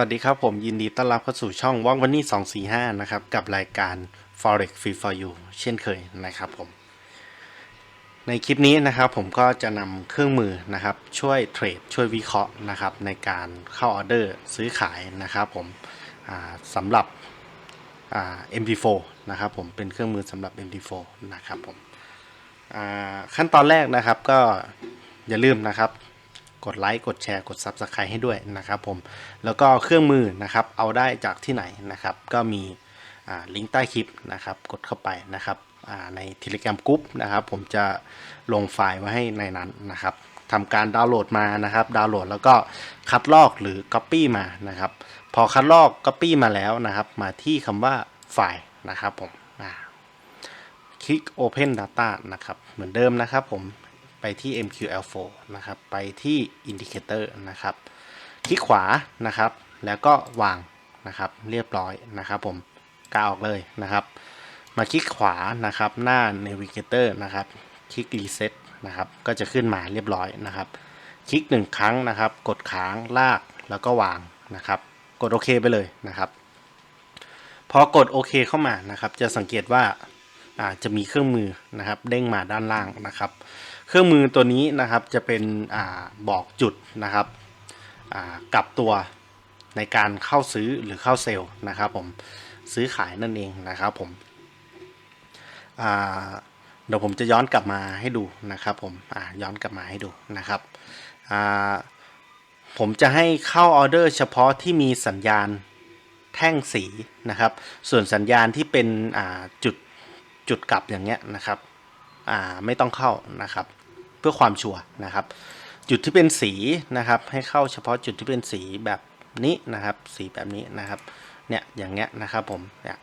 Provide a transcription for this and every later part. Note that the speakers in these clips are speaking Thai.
วัสดีครับผมยินดีต้อนรับเข้าสู่ช่องว่างวันนี้ 245 นะครับ กับรายการ forex free for you เช่นเคยนะครับผม ในคลิปนี้นะครับผมก็จะนำเครื่องมือนะครับช่วยเทรดช่วยวิเคราะห์นะครับในการเข้าออเดอร์ซื้อขายนะครับผมสำหรับอ่า MT4 นะครับผมเป็นเครื่องมือสำหรับ MT4 นะครับผมขั้นตอนแรกนะครับก็อย่าลืมนะครับ กดไลค์กดแชร์กด Subscribe ให้ด้วยนะครับผมแล้วก็เครื่องมือนะครับเอาได้จากที่ไหนนะครับก็มีลิงก์ใต้คลิปนะครับกดเข้าไปนะครับใน Telegram Group นะครับผมจะลงไฟล์ไว้ให้ในนั้นนะครับทำการดาวน์โหลดมานะครับดาวน์โหลดแล้วก็คัดลอกหรือ Copy มานะครับพอคัดลอก Copy มาแล้วนะครับ มาที่คำว่าไฟล์นะครับผมคลิก Open Data นะครับเหมือนเดิมนะครับผม ไปที่ MQL4 นะครับ ไปที่ Indicator นะครับ คลิกขวานะครับ แล้วก็วางนะครับ เรียบร้อยนะครับผมกาออกเลยนะครับ มาคลิกขวานะครับ หน้า Navigator นะครับ คลิก Reset นะครับ ก็จะขึ้นมาเรียบร้อยนะครับ คลิกหนึ่งครั้งนะครับ กดค้างลากแล้วก็วางนะครับ กดโอเคไปเลยนะครับ พอกดโอเคเข้ามานะครับ จะสังเกตว่าอ่าจะมีเครื่องมือนะครับ เด้งมาด้านล่างนะครับ เครื่องมือตัวนี้นะครับจะเป็นอบอกจุดนะครับกลับตัวในการเข้าซื้อหรือเข้าเซลล์นะครับผมซื้อขายนั่นเองนะครับผมเดี๋ยวผมจะย้อนกลับมาให้ดูนะครับผมย้อนกลับมาให้ดูนะครับผมจะให้เข้าออเดอร์เฉพาะที่มีสัญญาณแท่งสีนะครับ ส่วนสัญญาณที่เป็นจุดจุดกลับอย่างเงี้ยนะครับไม่ต้องเข้านะครับ พื่อความชัวร์นะครับ จุดที่เป็นสีนะครับ ให้เข้าเฉพาะจุดที่เป็นสีแบบนี้นะครับ สีแบบนี้นะครับ เนี่ยอย่างเงี้ยนะครับผมเนี่ย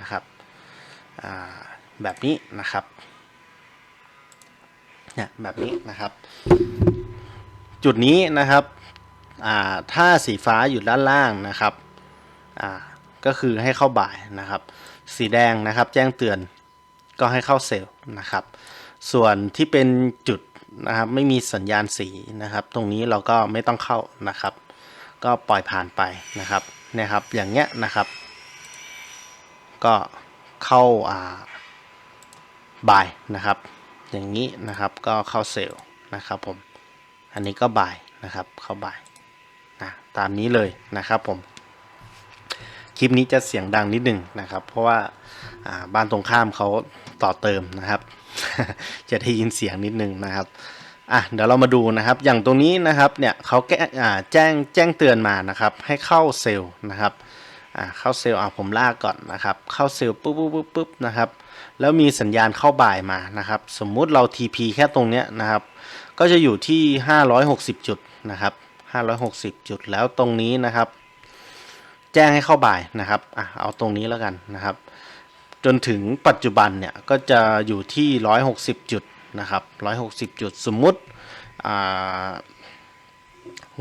นะครับแบบนี้นะครับเนี่ยแบบนี้นะครับ จุดนี้นะครับถ้าสีฟ้าอยู่ด้านล่างนะครับก็คือให้เข้าบ่ายนะครับ สีแดงนะครับแจ้งเตือนก็ให้เข้าเซลล์นะครับ ส่วนที่เป็นจุด นะครับไม่มีสัญญาณสีนะครับ ตรงนี้เราก็ไม่ต้องเข้านะครับ ก็ปล่อยผ่านไปนะครับเนี่ยครับ อย่างเงี้ยนะครับ ก็เข้าอ่าบายนะครับ อย่างนี้นะครับก็เข้าเซลล์นะครับผมอันนี้ก็บายนะครับเข้าบายนะตามนี้เลยนะครับผมคลิปนี้จะเสียงดังนิดหนึ่งนะครับ เพราะว่าอ่าบ้านตรงข้ามเขาต่อเติมนะครับ จะได้ยินเสียงนิดนึงนะครับอะเดี๋ยวเรามาดูนะครับ อย่างตรงนี้นะครับเนี่ยเขาแก้อ่าแจ้งแจ้งเตือนมานะครับ ให้เข้าเซลล์นะครับอ่าเข้าเซลล์อะผมลากก่อนนะครับ เข้าเซลล์ปุ๊บปุ๊บปุ๊บปุ๊บนะครับ แล้วมีสัญญาณเข้าบ่ายมานะครับ สมมุติเรา TP แค่ตรงเนี้ยนะครับ ก็จะอยู่ที่ 560 จุดนะครับ 560 จุดแล้วตรงนี้นะครับ แจ้งให้เข้าบ่ายนะครับอะเอาตรงนี้แล้วกันนะครับ จนถึงปัจจุบันเนี่ยก็จะอยู่ที่ 160 จุดนะครับ 160 จุดสมมุติ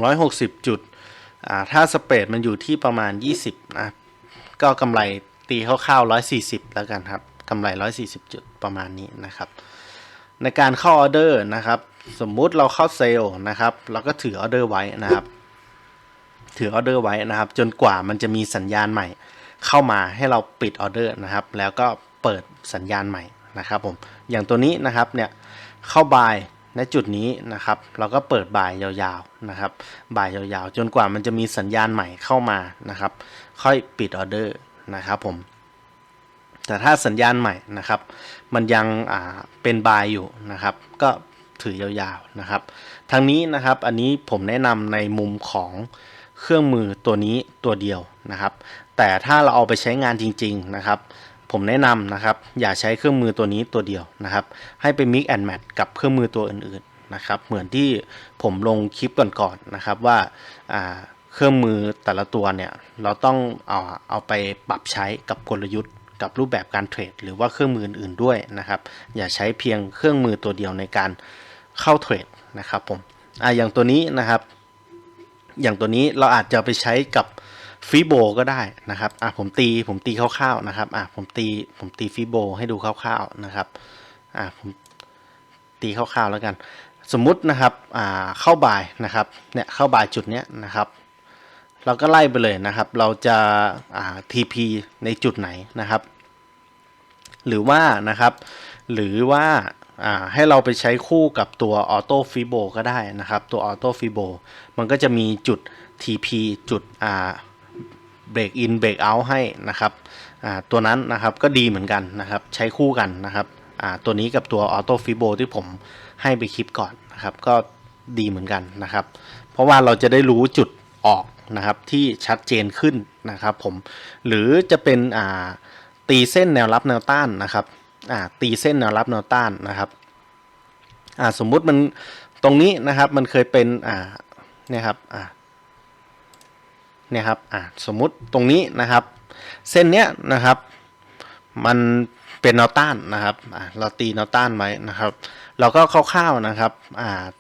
160 จุดถ้าสเปรดมันอยู่ที่ประมาณ 20นะก็กำไรตีคร่าวๆ140 แล้วกันครับกำไร 140 จุดประมาณนี้นะครับ ในการเข้าออเดอร์นะครับ สมมุติเราเข้าเซลล์นะครับ เราก็ถือออเดอร์ไว้นะครับ ถือออเดอร์ไว้นะครับ จนกว่ามันจะมีสัญญาณใหม่ เข้ามาให้เราปิดออเดอร์นะครับ แล้วก็เปิดสัญญาณใหม่นะครับผมอย่างตัวนี้นะครับเนี่ยเข้าบายในจุดนี้นะครับ เราก็เปิดบายยาวๆนะครับบายยาวๆ จนกว่ามันจะมีสัญญาณใหม่เข้ามานะครับ ค่อยปิดออเดอร์นะครับผมแต่ถ้าสัญญาณใหม่นะครับ มันยังอ่าเป็นบายอยู่นะครับ ก็ถือยาวๆนะครับทั้งนี้นะครับอันนี้ผมแนะนำในมุมของเครื่องมือตัวนี้ตัวเดียว นะครับ แต่ถ้าเราเอาไปใช้งานจริง ๆ นะครับผมแนะนำนะครับ อย่าใช้เครื่องมือตัวนี้ตัวเดียวนะครับ ให้ไป mix and match กับเครื่องมือตัวอื่นๆนะครับ เหมือนที่ผมลงคลิปก่อนๆนะครับว่าเครื่องมือแต่ละตัวเนี่ยเราต้องเอาเอาไปปรับใช้กับกลยุทธ์ กับรูปแบบการเทรดหรือว่าเครื่องมืออื่นๆด้วยนะครับ อย่าใช้เพียงเครื่องมือตัวเดียวในการเข้าเทรดนะครับผมออย่างตัวนี้นะครับ อย่างตัวนี้เราอาจจะไปใช้กับ ฟิโบก็ได้นะครับอะผมตีผมตีคร่าวๆนะครับอะผมตีผมตีฟิโบให้ดูคร่าวๆนะครับอะผมตีคร่าวๆแล้วกัน สมมุตินะครับอ่าเข้าบ่ายนะครับเนี่ยเข้าบ่ายจุดเนี้ยนะครับเราก็ไล่ไปเลยนะครับ เราจะอ่า TP ในจุดไหนนะครับ หรือว่านะครับ หรือว่าอ่าให้เราไปใช้คู่กับตัวออโต้ฟิโบก็ได้นะครับ ตัวออโต้ฟิโบมันก็จะมีจุด TP จุดอ่า เบรกอินเบรกเอาท์ให้นะครับตัวนั้นนะครับก็ดีเหมือนกันนะครับใช้คู่กันนะครับตัวนี้กับตัวออโต้ฟิโบที่ผมให้ไปคลิปก่อนนะครับก็ดีเหมือนกันนะครับ เพราะว่าเราจะได้รู้จุดออกนะครับที่ชัดเจนขึ้นนะครับผมหรือจะเป็นตีเส้นแนวรับแนวต้านนะครับตีเส้นแนวรับแนวต้านนะครับสมมุติมันตรงนี้นะครับมันเคยเป็นเนี่ยครับ เนี่ยครับอ่าสมมุติตรงนี้นะครับ เส้นเนี้ยนะครับมันเป็นแนวต้านนะครับเราตีแนวต้านไว้นะครับ เราก็คร่าวๆนะครับ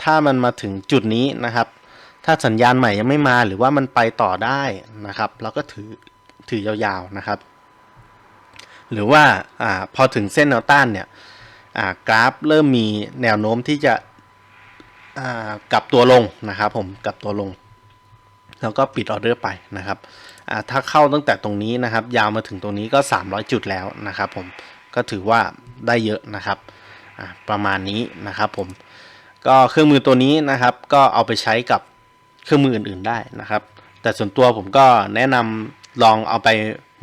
ถ้ามันมาถึงจุดนี้นะครับ ถ้าสัญญาณใหม่ยังไม่มาหรือว่ามันไปต่อได้นะครับ เราก็ถือถือยาวๆนะครับ หรือว่าอพอถึงเส้นแนวต้านเนี่ยกราฟเริ่มมีแนวโน้มที่จะกลับตัวลงนะครับผมกลับตัวลง แล้วก็ปิดออเดอร์ไปนะครับถ้าเข้าตั้งแต่ตรงนี้นะครับ ยาวมาถึงตรงนี้ก็ 300 จุดแล้วนะครับผมก็ถือว่าได้เยอะนะครับประมาณนี้นะครับผมก็เครื่องมือตัวนี้นะครับ ก็เอาไปใช้กับเครื่องมืออื่น ๆได้นะครับ แต่ส่วนตัวผมก็แนะนำลองเอาไป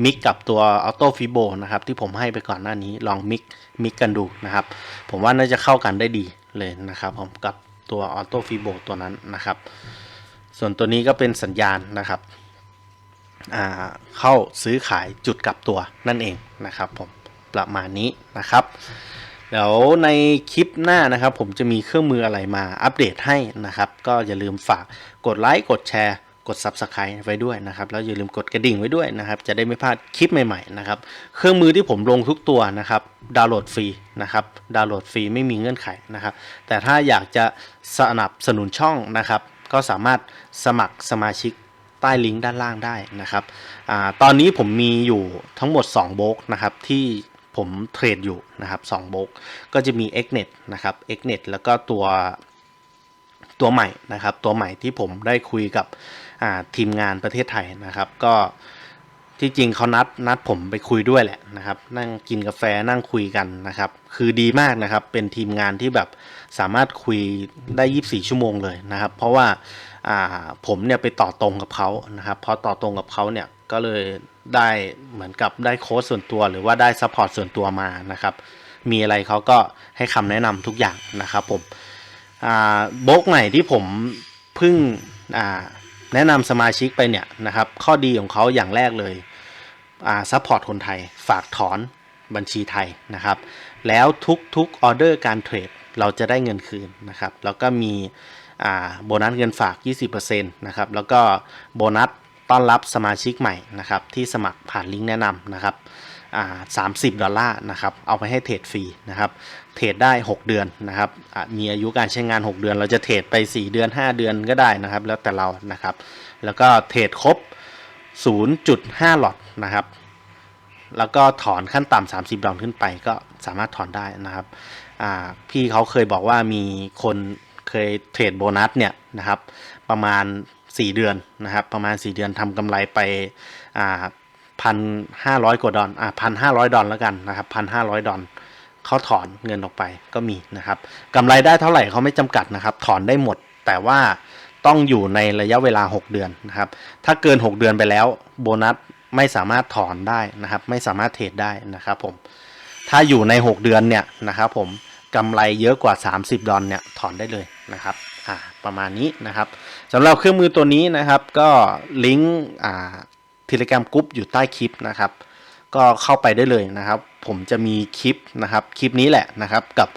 มิกกับตัว Auto Fibo นะครับที่ผมให้ไปก่อนหน้านี้ลองมิกมิกกันดูนะครับ ผมว่าน่าจะเข้ากันได้ดีเลยนะครับผมกับตัว Auto Fibo ตัวนั้นนะครับ ส่วนตัวนี้ก็เป็นสัญญาณนะครับเข้าซื้อขายจุดกลับตัวนั่นเองนะครับผมประมาณนี้นะครับเดี๋ยวในคลิปหน้านะครับ ผมจะมีเครื่องมืออะไรมาอัปเดตให้นะครับ ก็อย่าลืมฝากกดไลค์กดแชร์กด Subscribe ไว้ด้วยนะครับ แล้วอย่าลืมกดกระดิ่งไว้ด้วยนะครับ จะได้ไม่พลาดคลิปใหม่ๆนะครับ เครื่องมือที่ผมลงทุกตัวนะครับ ดาวน์โหลดฟรีนะครับ ดาวน์โหลดฟรีไม่มีเงื่อนไขนะครับ แต่ถ้าอยากจะสนับสนุนช่องนะครับ ก็สามารถสมัครสมาชิกใต้ลิงก์ด้านล่างได้นะครับอตอนนี้ผมมีอยู่ทั้งหมด2โบกนะครับที่ผมเทรดอยู่นะครับ2โบกก็จะมี Xnet นะครับ Xnet แล้วก็ตัวตัวใหม่นะครับ ตัวใหม่ที่ผมได้คุยกับทีมงานประเทศไทยนะครับ ก็ ที่จริงเขานัดนัดผมไปคุยด้วยแหละนะครับ นั่งกินกาแฟนั่งคุยกันนะครับ คือดีมากนะครับ เป็นทีมงานที่แบบสามารถคุยได้ 24 ชั่วโมงเลยนะครับ เพราะว่าอ่าผมเนี่ยไปต่อตรงกับเขานะครับพอต่อตรงกับเขาเนี่ยก็เลยได้เหมือนกับได้โค้ชส่วนตัว หรือว่าได้ซัพพอร์ตส่วนตัวมานะครับ มีอะไรเขาก็ให้คำแนะนำทุกอย่างนะครับผมอ่าโบกใหม่ที่ผมเพิ่งอ่า แนะนำสมาชิกไปเนี่ยนะครับ ข้อดีของเขาอย่างแรกเลยอ่าซัพพอร์ตคนไทย ฝากถอนบัญชีไทยนะครับ แล้วทุกๆออเดอร์การเทรดเราจะได้เงินคืนนะครับ แล้วก็มีอ่าโบนัสเงินฝาก 20%นะครับ แล้วก็โบนัสต้อนรับสมาชิกใหม่นะครับ ที่สมัครผ่านลิงก์แนะนำนะครับ อ่า30ดอลลาร์นะครับ เอาไปให้เทรดฟรีนะครับ เทรดได้ 6 เดือนนะครับ มีอายุการใช้งาน 6 เดือน เราจะเทรดไป 4 เดือน 5 เดือนก็ได้นะครับ แล้วแต่เรานะครับ แล้วก็เทรดครบ 0.5 หลอดนะครับ แล้วก็ถอนขั้นต่ำ30 ดอลขึ้นไปก็สามารถถอนได้นะครับ พี่เขาเคยบอกว่ามีคนเคยเทรดโบนัสเนี่ยนะครับ ประมาณ 4 เดือนนะครับ ประมาณ 4 เดือนทำกำไรไปอ่า พันห้าร้อยกว่าดอลอ่าพันห้าร้อยดอลแล้วกันนะครับพันห้าร้อยดอลเขาถอนเงินออกไปก็มีนะครับกำไรได้เท่าไหร่เขาไม่จำกัดนะครับ ถอนได้หมดแต่ว่าต้องอยู่ในระยะเวลา 6 เดือนนะครับ ถ้าเกิน 6 เดือนไปแล้วโบนัสไม่สามารถถอนได้นะครับ ไม่สามารถเทรดได้นะครับผม ถ้าอยู่ใน 6 เดือนเนี่ยนะครับผมกำไรเยอะกว่า 30 ดอลเนี่ยถอนได้เลยนะครับอ่าประมาณนี้นะครับสำหรับเครื่องมือตัวนี้นะครับ ก็ลิงก์อ่า เทเล gram กรุ๊ปอยู่ใต้คลิปนะครับ ก็เข้าไปได้เลยนะครับ ผมจะมีคลิปนะครับคลิปนี้แหละนะครับกับ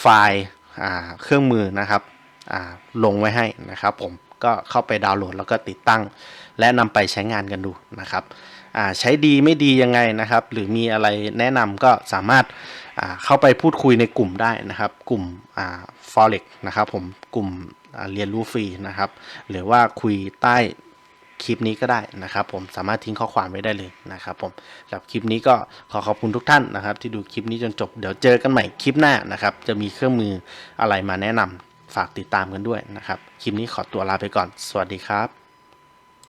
ไฟล์อ่าเครื่องมือนะครับอ่าลงไว้ให้นะครับ ผมก็เข้าไปดาวน์โหลดแล้วก็ติดตั้ง และนำไปใช้งานกันดูนะครับอ่าใช้ดีไม่ดียังไงนะครับ หรือมีอะไรแนะนำก็สามารถอ่าเข้าไปพูดคุยในกลุ่มได้นะครับ กลุ่มอ่า forex นะครับผมกลุ่มเรียนรู้ฟรีนะครับ หรือว่าคุยใต้ คลิปนี้ก็ได้นะครับ ผมสามารถทิ้งข้อความไว้ได้เลยนะครับ ผมสำหรับคลิปนี้ก็ขอขอบคุณทุกท่านนะครับ ที่ดูคลิปนี้จนจบเดี๋ยวเจอกันใหม่คลิปหน้านะครับ จะมีเครื่องมืออะไรมาแนะนำฝากติดตามกันด้วยนะครับ คลิปนี้ขอตัวลาไปก่อน สวัสดีครับ